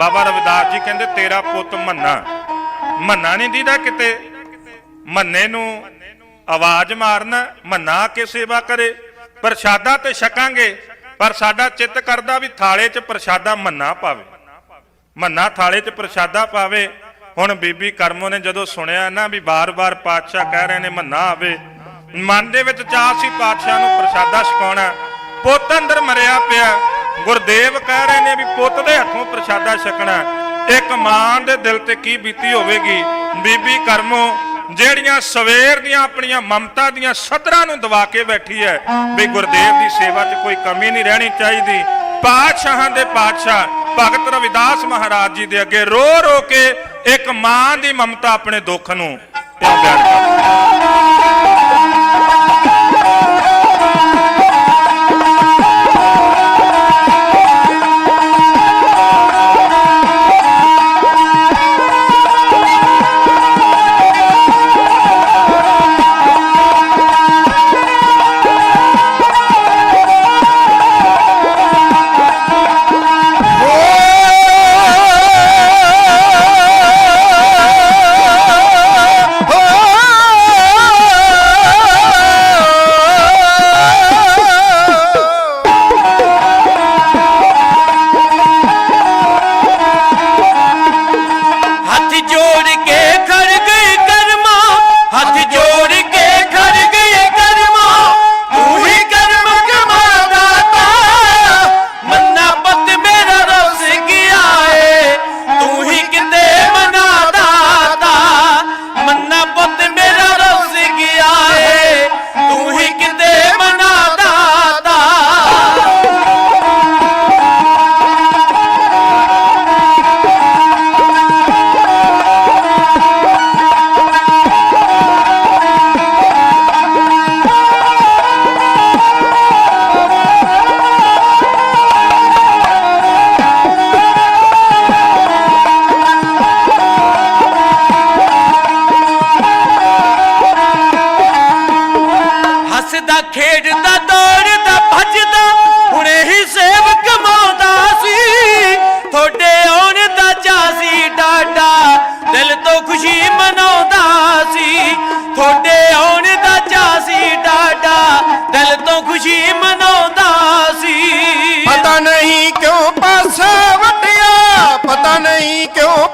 ਬਾਬਾ ਰਵਿਦਾਸ ਜੀ ਕਹਿੰਦੇ, ਤੇਰਾ ਪੁੱਤ ਮੰਨਾ। ਮੰਨਾ ਨਹੀਂ ਦੀਦਾ ਕਿਤੇ। ਮੰਨੇ ਨੂੰ ਆਵਾਜ਼ ਮਾਰਨਾ, ਮੰਨਾ ਕੇ ਸੇਵਾ ਕਰੇ। ਪ੍ਰਸ਼ਾਦਾ ਤੇ ਛਕਾਂਗੇ, ਪਰ ਸਾਡਾ ਚਿੱਤ ਕਰਦਾ ਵੀ ਥਾਲੇ 'ਚ ਪ੍ਰਸ਼ਾਦਾ ਮੰਨਾ ਪਾਵੇ। ਮੰਨਾ ਥਾਲੇ 'ਚ ਪ੍ਰਸ਼ਾਦਾ ਪਾਵੇ। ਹੁਣ ਬੀਬੀ ਕਰਮੋ ਨੇ ਜਦੋਂ ਸੁਣਿਆ ਨਾ ਵੀ ਬਾਰ-ਬਾਰ ਪਾਤਸ਼ਾਹ ਕਹਿ ਰਹੇ ਨੇ ਮੰਨਾ ਆਵੇ, ਮਨ ਦੇ ਵਿੱਚ ਚਾਹ ਸੀ ਪਾਤਸ਼ਾਹ ਨੂੰ ਪ੍ਰਸ਼ਾਦਾ ਛਕਾਉਣਾ। ਪੁੱਤ ਅੰਦਰ ਮਰਿਆ ਪਿਆ। ਗੁਰਦੇਵ ਕਹਿ ਰਹੇ ਨੇ ਵੀ ਪੁੱਤ ਦੇ ਹੱਥੋਂ ਪ੍ਰਸ਼ਾਦਾ ਛਕਣਾ ਇੱਕ ਮਾਂ ਦੇ ਦਿਲ ਤੇ ਕੀ ਬੀਤੀ ਹੋਵੇਗੀ? ਬੀਬੀ ਕਰਮੋ, ਜਿਹੜੀਆਂ ਸਵੇਰ ਦੀਆਂ ਆਪਣੀਆਂ ਮਮਤਾ ਦੀਆਂ ਸਤਰਾਂ ਨੂੰ ਦਵਾ ਕੇ ਬੈਠੀ ਹੈ, ਵੀ ਗੁਰਦੇਵ ਦੀ ਸੇਵਾ 'ਚ ਕੋਈ ਕਮੀ ਨਹੀਂ ਰਹਿਣੀ ਚਾਹੀਦੀ। ਪਾਤਸ਼ਾਹਾਂ ਦੇ ਪਾਤਸ਼ਾਹ ਭਗਤ ਰਵਿਦਾਸ ਮਹਾਰਾਜ ਜੀ ਦੇ ਅੱਗੇ ਰੋ ਰੋ ਕੇ ਇੱਕ ਮਾਂ ਦੀ ਮਮਤਾ ਆਪਣੇ ਦੁੱਖ ਨੂੰ ਇਹ ਬਿਆਨ ਕਰਦੀ ਪਤਾ ਨਹੀਂ ਕਿਉਂ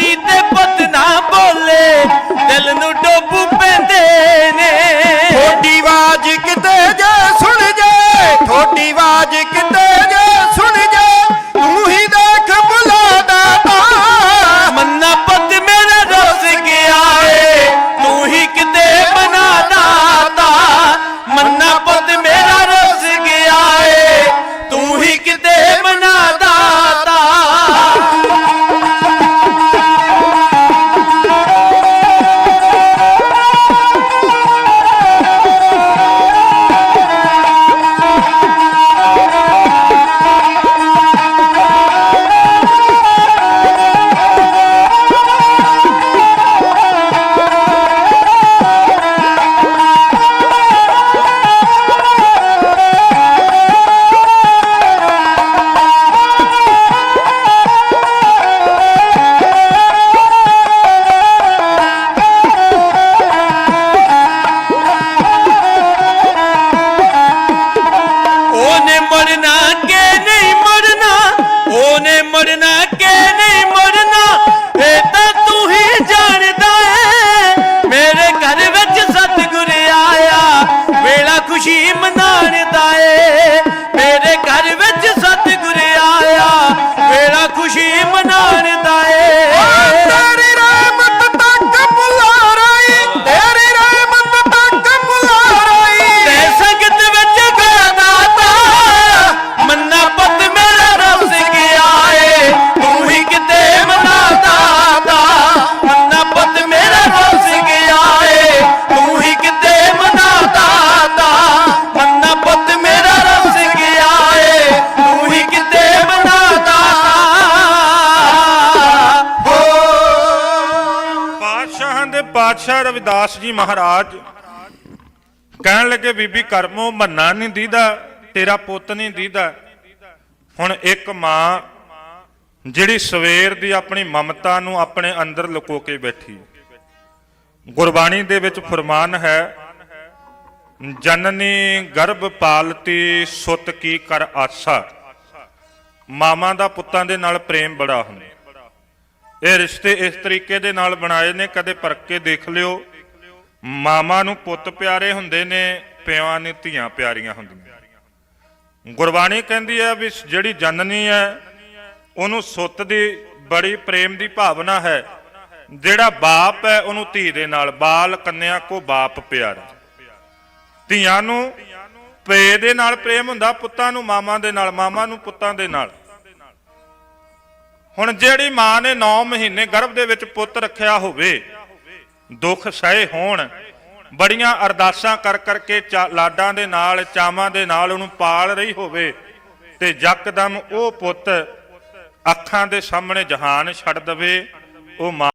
ਤੇ ਪੁੱਤ ਨਾ ਬੋਲੇ ਦਿਲ ਨੂੰ ਡੋਬੂ ਪੈਂਦੇ। ਪਾਤਸ਼ਾਹ ਜੀ ਮਹਾਰਾਜ ਕਹਿਣ ਲੱਗੇ, ਬੀਬੀ ਕਰਮੋ ਮੰਨਾ ਨਹੀਂ ਦੀਦਾ, ਤੇਰਾ ਪੁੱਤ ਨਹੀਂ ਦੀਦਾ। ਹੁਣ ਇੱਕ ਮਾਂ ਜਿਹੜੀ ਸਵੇਰ ਦੀ ਆਪਣੀ ਮਮਤਾ ਨੂੰ ਆਪਣੇ ਅੰਦਰ ਲੁਕੋ ਕੇ ਬੈਠੀ। ਗੁਰਬਾਣੀ ਦੇ ਵਿੱਚ ਫਰਮਾਨ ਹੈ, ਜਨਨੀ ਗਰਭ ਪਾਲਤੀ ਸੁਤ ਕੀ ਕਰ ਆਸਾ। ਮਾਮਾ ਦਾ ਪੁੱਤਾਂ ਦੇ ਨਾਲ ਪ੍ਰੇਮ ਬੜਾ ਹੁੰਦਾ। ਇਹ ਰਿਸ਼ਤੇ ਇਸ ਤਰੀਕੇ ਦੇ ਨਾਲ ਬਣਾਏ ਨੇ, ਕਦੇ ਪਰਖ ਕੇ ਦੇਖ ਲਿਓ ਮਾਮਾ ਨੂੰ ਪੁੱਤ ਪਿਆਰੇ ਹੁੰਦੇ ਨੇ ਪਿਓਾਂ ਨੇ ਧੀਆਂ ਪਿਆਰੀਆਂ ਹੁੰਦੀਆਂ। ਗੁਰਬਾਣੀ ਕਹਿੰਦੀ ਹੈ ਵੀ ਜਿਹੜੀ ਜਨਨੀ ਹੈ, ਉਹਨੂੰ ਸੁੱਤ ਦੀ ਬੜੀ ਪ੍ਰੇਮ ਦੀ ਭਾਵਨਾ ਹੈ। ਜਿਹੜਾ ਬਾਪ ਹੈ, ਉਹਨੂੰ ਧੀ ਦੇ ਨਾਲ, ਬਾਲ ਕੰਨਿਆ ਕੋ ਬਾਪ ਪਿਆਰਾ। ਧੀਆਂ ਨੂੰ ਪੇ ਦੇ ਨਾਲ ਪ੍ਰੇਮ ਹੁੰਦਾ, ਪੁੱਤਾਂ ਨੂੰ ਮਾਮਾ ਦੇ ਨਾਲ, ਮਾਮਾ ਨੂੰ ਪੁੱਤਾਂ ਦੇ ਨਾਲ। ਹੁਣ ਜਿਹੜੀ ਮਾਂ ਨੇ 9 ਮਹੀਨੇ ਗਰਭ ਦੇ ਵਿੱਚ ਪੁੱਤ ਰੱਖਿਆ ਹੋਵੇ ਦੁੱਖ ਸਹੇ ਹੋਣ। ਬੜੀਆਂ ਅਰਦਾਸਾਂ ਕਰ ਕਰਕੇ ਚਾ- ਲਾਡਾਂ ਦੇ ਨਾਲ, ਚਾਵਾਂ ਦੇ ਨਾਲ ਉਹਨੂੰ ਪਾਲ ਰਹੀ ਹੋਵੇ ਤੇ ਯਕਦਮ ਉਹ ਪੁੱਤ ਅੱਖਾਂ ਦੇ ਸਾਹਮਣੇ ਜਹਾਨ ਛੱਡ ਦਵੇ, ਉਹ ਮਾਂ